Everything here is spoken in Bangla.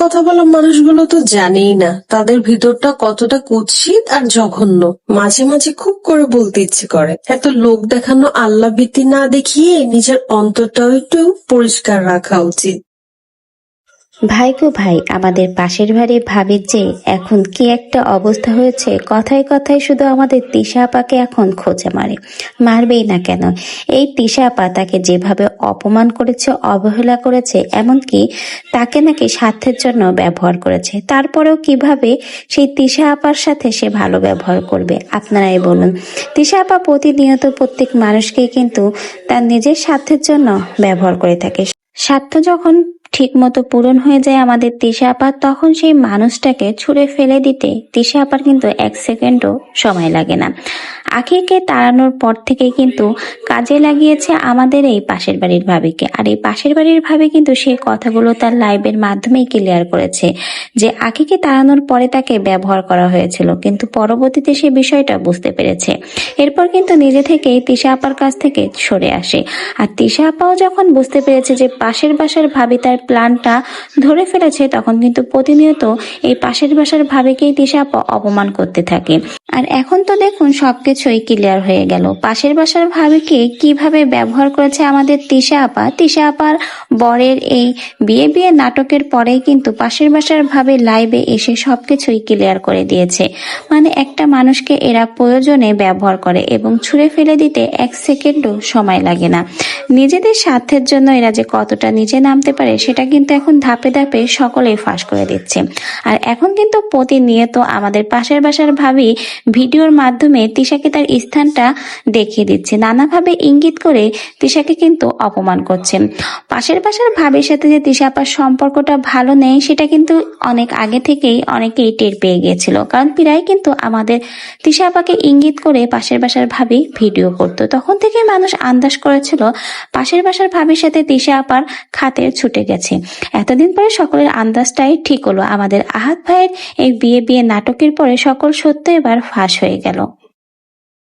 কথা বলা মানুষগুলো তো জানেই না, তাদের ভিতরটা কতটা কুৎসিত আর জঘন্য। মাঝে মাঝে খুব করে বলতে ইচ্ছে করে। এত লোক দেখানো আল্লাহ ভীতি না দেখিয়ে নিজের অন্তরটাও একটু পরিষ্কার রাখা উচিত। ভাই গো ভাই, আমাদের পাশের বাড়ি ভাবির যে এখন কি একটা অবস্থা হয়েছে, কথায় কথায় শুধু আমাদের তিশা আপাকে এখন খোঁজে মারে। মারবেই না কেন? এই তিশা আপা তাকে যেভাবে অপমান করেছে, অবহেলা করেছে, এমনকি তাকে নাকি স্বার্থের জন্য ব্যবহার করেছে, তারপরেও কীভাবে সেই তিশা আপার সাথে সে ভালো ব্যবহার করবে? আপনারাই বলুন। তিশা আপা প্রতিনিয়ত প্রত্যেক মানুষকেই কিন্তু তার নিজের স্বার্থের জন্য ব্যবহার করে থাকে। স্বার্থ যখন ঠিক মতো পূরণ হয়ে যায় আমাদের তিশা আপার তখন সেই মানুষটাকে ছুঁড়ে ফেলে দিতে তিশা আপার কিন্তু এক সেকেন্ডও সময় লাগে না। আখিকে তাড়ানোর পর থেকে কিন্তু কাজে লাগিয়েছে আমাদের এই পাশের বাড়ির ভাবিকে। আর এই পাশের বাড়ির ভাবি কিন্তু সেই কথাগুলো তার লাইভের মাধ্যমেই ক্লিয়ার করেছে যে আখিকে তাড়ানোর পরে তাকে ব্যবহার করা হয়েছিল, কিন্তু পরবর্তীতে সে বিষয়টা বুঝতে পেরেছে। এরপর কিন্তু নিজে থেকেই তিশা আপার কাছ থেকে সরে আসে। আর তিশা আপাও যখন বুঝতে পেরেছে যে পাশের বাসার ভাবি তার প্ল্যানটা ধরে ফেলেছে, তখন কিন্তু প্রতিনিয়ত এই পাশের বাসার ভাবিকেই তিশা আপা অপমান করতে থাকে। আর এখন তো দেখুন সবকিছুই ক্লিয়ার হয়ে গেল। পাশের বাসার ভাবিকে কীভাবে ব্যবহার করেছে আমাদের তিশা আপা? তিশা আপার বরের এই বিয়ে বিয়ে নাটকের পরেই কিন্তু পাশের বাসার ভাবে লাইভে এসে সবকিছুই ক্লিয়ার করে দিয়েছে। মানে একটা মানুষকে এরা প্রয়োজনে ব্যবহার করে এবং ছুঁড়ে ফেলে দিতে এক সেকেন্ডও সময় লাগে না। নিজেদের স্বার্থের জন্য এরা যে কতটা নিচে নামতে পারে সেটা কিন্তু এখন ধাপে ধাপে সকলেই ফাঁস করে দিচ্ছে। আর এখন কিন্তু প্রতিনিয়ত আমাদের পাশের বাসার ভাবি ভিডিওর মাধ্যমে তিশাকে তার স্থানটা দেখিয়ে দিচ্ছে। নানাভাবে ইঙ্গিত করে তিশাকে কিন্তু অপমান করছে। পাশের বাসার ভাবির সাথে যে তিশা আপার সম্পর্কটা ভালো নেই, সেটা কিন্তু অনেক আগে থেকেই অনেকেই টের পেয়ে গিয়েছিল। কারণ প্রায় কিন্তু আমাদের তিশা আপাকে ইঙ্গিত করে পাশের বাসার ভাবি ভিডিও করতো। তখন থেকে মানুষ আন্দাজ করেছিল পাশের বাসার ভাবির সাথে তিশা আপার খাতের ছুটে গেছে। এতদিন পরে সকলের আন্দাজটাই ঠিক হলো। আমাদের আহাত ভাইয়ের এই বিয়ে বিয়ে নাটকের পরে সকল সত্য এবার ফাঁস হয়ে গেল